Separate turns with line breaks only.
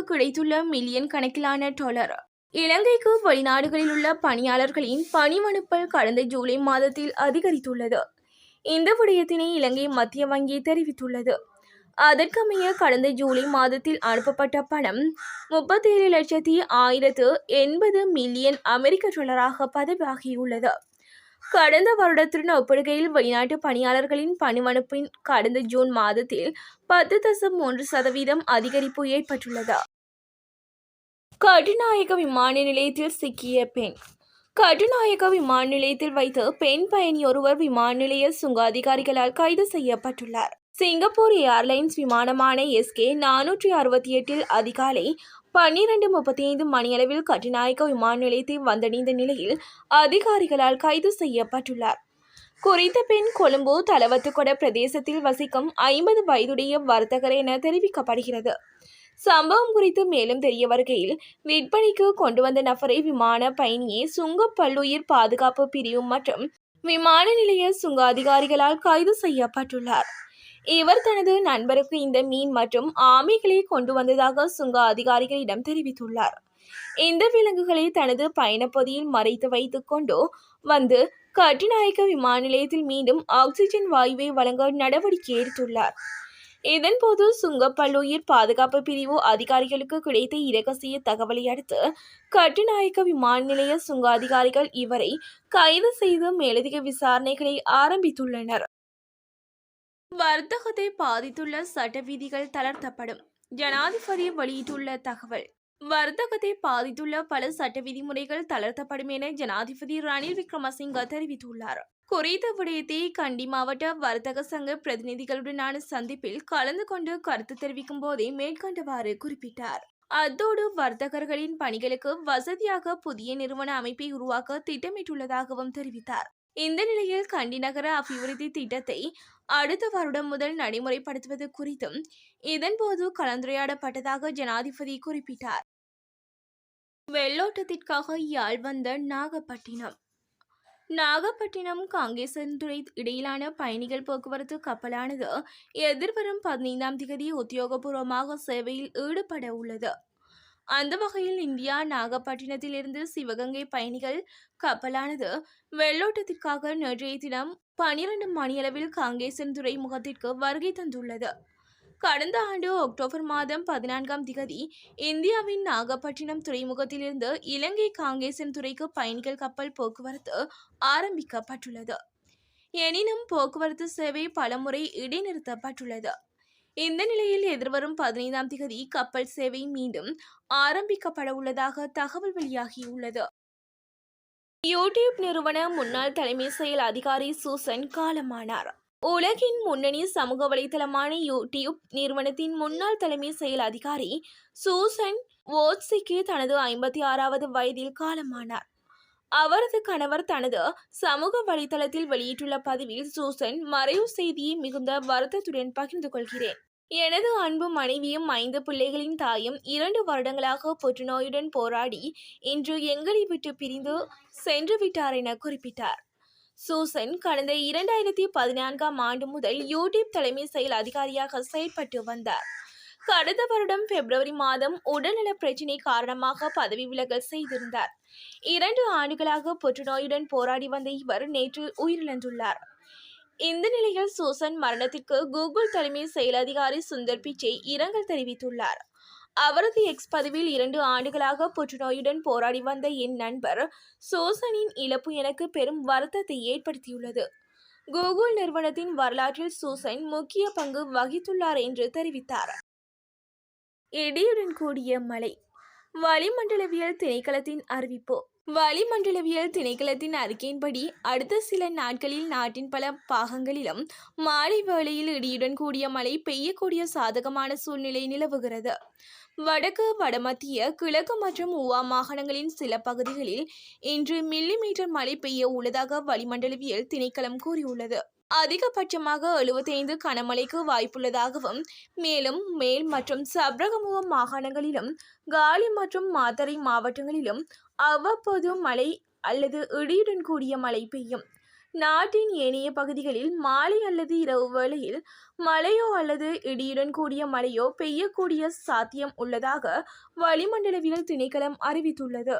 இலங்கைக்கு கிடைத்துள்ள million கணக்கிலான dollar இலங்கைக்கு வெளிநாடுகளில் உள்ள பணியாளர்களின் பணிமனுப்பல் கடந்த ஜூலை மாதத்தில் அதிகரித்துள்ளது. இந்த விடயத்தினை இலங்கை மத்திய வங்கி தெரிவித்துள்ளது. அதற்கமைய கடந்த ஜூலை மாதத்தில் அனுப்பப்பட்ட பணம் முப்பத்தேழு லட்சத்தி ஆயிரத்து எண்பது மில்லியன் அமெரிக்க டாலராக பதிவாகியுள்ளது கடந்த வருடத்துடன் ஒப்பிடுகையில் வெளிநாட்டு பணியாளர்களின் பணிமனுப்பின் கடந்த ஜூன் மாதத்தில் பத்து தசம் மூன்று சதவீதம் அதிகரிப்பு ஏற்பட்டுள்ளது. கடுநாயக விமான நிலையத்தில் சிக்கிய பெண். கட்டுநாயக்க விமான நிலையத்தில் வைத்து பெண் பயணி ஒருவர் விமான நிலைய சுங்க அதிகாரிகளால் கைது செய்யப்பட்டுள்ளார். சிங்கப்பூர் ஏர்லைன்ஸ் விமானமான எஸ்கே நானூற்றி அறுபத்தி எட்டில் அதிகாலை பன்னிரண்டு முப்பத்தி ஐந்து மணியளவில் கட்டுநாயக்க விமான நிலையத்தை வந்தடைந்த நிலையில் அதிகாரிகளால் கைது செய்யப்பட்டுள்ளார். குறித்த பெண் கொழும்பு தலவத்துக்கொட பிரதேசத்தில் வசிக்கும் ஐம்பது வயதுடைய வர்த்தகர் என தெரிவிக்கப்படுகிறது. சம்பவம் குறித்து மேலும் தெரிய வருகையில் விற்பனைக்கு கொண்டு வந்த நபரை விமான பயணியை சுங்க பல்லுயிர் பாதுகாப்பு பிரிவு மற்றும் விமான நிலைய சுங்க அதிகாரிகளால் கைது செய்யப்பட்டுள்ளார். இவர் தனது நண்பருக்கு இந்த மீன் மற்றும் ஆமைகளை கொண்டு வந்ததாக சுங்க அதிகாரிகளிடம் தெரிவித்துள்ளார். இந்த விலங்குகளை தனது பயணப்பதியில் மறைத்து வைத்துக் கொண்டு வந்து கட்டுநாயக்க விமான நிலையத்தில் மீண்டும் ஆக்சிஜன் வாயுவை வழங்க நடவடிக்கை எடுத்துள்ளார். இதன்போது சுங்கப்பல்லுயிர் பாதுகாப்பு பிரிவு அதிகாரிகளுக்கு கிடைத்த இரகசிய தகவலை அடுத்து கட்டுநாயக்க விமான நிலைய சுங்க அதிகாரிகள் இவரை கைது செய்து மேலதிக விசாரணைகளை ஆரம்பித்துள்ளனர். வர்த்தகத்தை பாதித்துள்ள சட்ட விதிகள் தளர்த்தப்படும். ஜனாதிபதி வெளியிட்டுள்ள தகவல் வர்த்தகத்தை பாதித்துள்ள பல சட்ட விதிமுறைகள் தளர்த்தப்படும் என ஜனாதிபதி ரணில் விக்ரமசிங்க தெரிவித்துள்ளார். குறித்த விடயத்தை கண்டி மாவட்ட வர்த்தக சங்க பிரதிநிதிகளுடனான சந்திப்பில் கலந்து கொண்டு கருத்து தெரிவிக்கும் போதே மேற்கண்டவாறு குறிப்பிட்டார். அத்தோடு வர்த்தகர்களின் பணிகளுக்கு வசதியாக புதிய நிறுவன அமைப்பை உருவாக்க திட்டமிட்டுள்ளதாகவும் தெரிவித்தார். இந்த நிலையில் கண்டி நகர அபிவிருத்தி திட்டத்தை அடுத்த வருடம் முதல் நடைமுறைப்படுத்துவது குறித்தும் இதன்போது கலந்துரையாடப்பட்டதாக ஜனாதிபதி குறிப்பிட்டார். வெள்ளோட்டத்திற்காக யாழ் வந்த நாகப்பட்டினம் நாகப்பட்டினம் காங்கேசன்துறை இடையிலான பயணிகள் போக்குவரத்து கப்பலானது எதிர்வரும் பதினைந்தாம் தேதி உத்தியோகபூர்வமாக சேவையில் ஈடுபட உள்ளது. அந்த வகையில் இந்தியா நாகப்பட்டினத்திலிருந்து சிவகங்கை பயணிகள் கப்பலானது வெள்ளோட்டத்திற்காக நேற்றைய தினம் பனிரெண்டு மணியளவில் காங்கேசன் துறைமுகத்திற்கு வருகை தந்துள்ளது. கடந்த ஆண்டு அக்டோபர் மாதம் பதினான்காம் திகதி இந்தியாவின் நாகப்பட்டினம் துறைமுகத்திலிருந்து இலங்கை காங்கேசன் துறைக்கு பயணிகள் கப்பல் போக்குவரத்து ஆரம்பிக்கப்பட்டுள்ளது. எனினும் போக்குவரத்து சேவை பலமுறை இடைநிறுத்தப்பட்டுள்ளது. இந்த நிலையில் எதிர்வரும் பதினைந்தாம் திகதி கப்பல் சேவை மீண்டும் ஆரம்பிக்கப்பட உள்ளதாக தகவல் வெளியாகியுள்ளது. யூடியூப் நிறுவன முன்னாள் தலைமை செயல் அதிகாரி சூசன் காலமானார். உலகின் முன்னணி சமூக வலைதளமான யூடியூப் நிறுவனத்தின் முன்னாள் தலைமை செயல் அதிகாரி சூசன் வோட்ஸிக்கு தனது ஐம்பத்தி ஆறாவது வயதில் காலமானார். அவரது கணவர் தனது சமூக வலைதளத்தில் வெளியிட்டுள்ள பதிவில் சூசன் மறைவு செய்தியை மிகுந்த வருத்தத்துடன் பகிர்ந்து கொள்கிறேன். எனது அன்பு மனைவியும் ஐந்து பிள்ளைகளின் தாயும் இரண்டு வருடங்களாக புற்றுநோயுடன் போராடி இன்று எங்களை விட்டு பிரிந்து சென்று விட்டார் என குறிப்பிட்டார். சூசன் கடந்த இரண்டாயிரத்தி பதினான்காம் ஆண்டு முதல் யூடியூப் தலைமை செயல் அதிகாரியாக செயல்பட்டு வந்தார். கடந்த வருடம் பிப்ரவரி மாதம் உடல்நல பிரச்சினை காரணமாக பதவி விலகல் செய்திருந்தார். இரண்டு ஆண்டுகளாக புற்றுநோயுடன் போராடி வந்த இவர் நேற்று உயிரிழந்துள்ளார். இந்த நிலையில் சூசன் மரணத்திற்கு கூகுள் தலைமை செயல் அதிகாரி சுந்தர் பிச்சை இரங்கல் தெரிவித்துள்ளார். அவரது எக்ஸ் பதிவில் இரண்டு ஆண்டுகளாக புற்றுநோயுடன் போராடி வந்த என் நண்பர் சூசனின் இழப்பு எனக்கு பெரும் வருத்தத்தை ஏற்படுத்தியுள்ளது. கூகுள் நிறுவனத்தின் வரலாற்றில் சூசன் முக்கிய பங்கு வகித்துள்ளார் என்று தெரிவித்தார். இடியுடன் கூடிய மழை. வளிமண்டலவியல் திணைக்களத்தின் அறிவிப்பு. வளிமண்டலவியல் திணைக்களத்தின் அறிக்கையின்படி அடுத்த சில நாட்களில் நாட்டின் பல பாகங்களிலும் மாலை வேளையில் இடியுடன் கூடிய மழை பெய்யக்கூடிய சாதகமான சூழ்நிலை நிலவுகிறது. வடக்கு வடமத்திய கிழக்கு மற்றும் உவா மாகாணங்களின் சில பகுதிகளில் இன்று மில்லிமீட்டர் மழை பெய்ய உள்ளதாக வளிமண்டலவியல் திணைக்களம் கூறியுள்ளது. அதிகபட்சமாக 75 கனமழைக்கு வாய்ப்புள்ளதாகவும் மேலும் மேல் மற்றும் சப்ரகமுக மாகாணங்களிலும் காலி மற்றும் மாத்தறை மாவட்டங்களிலும் அவ்வப்போது மழை அல்லது இடியுடன் கூடிய மழை பெய்யும். நாட்டின் ஏனைய பகுதிகளில் மாலை அல்லது இரவு வேளையில் மழையோ அல்லது இடியுடன் கூடிய மழையோ பெய்யக்கூடிய சாத்தியம் உள்ளதாக வளிமண்டலவியல் திணைக்களம் அறிவித்துள்ளது.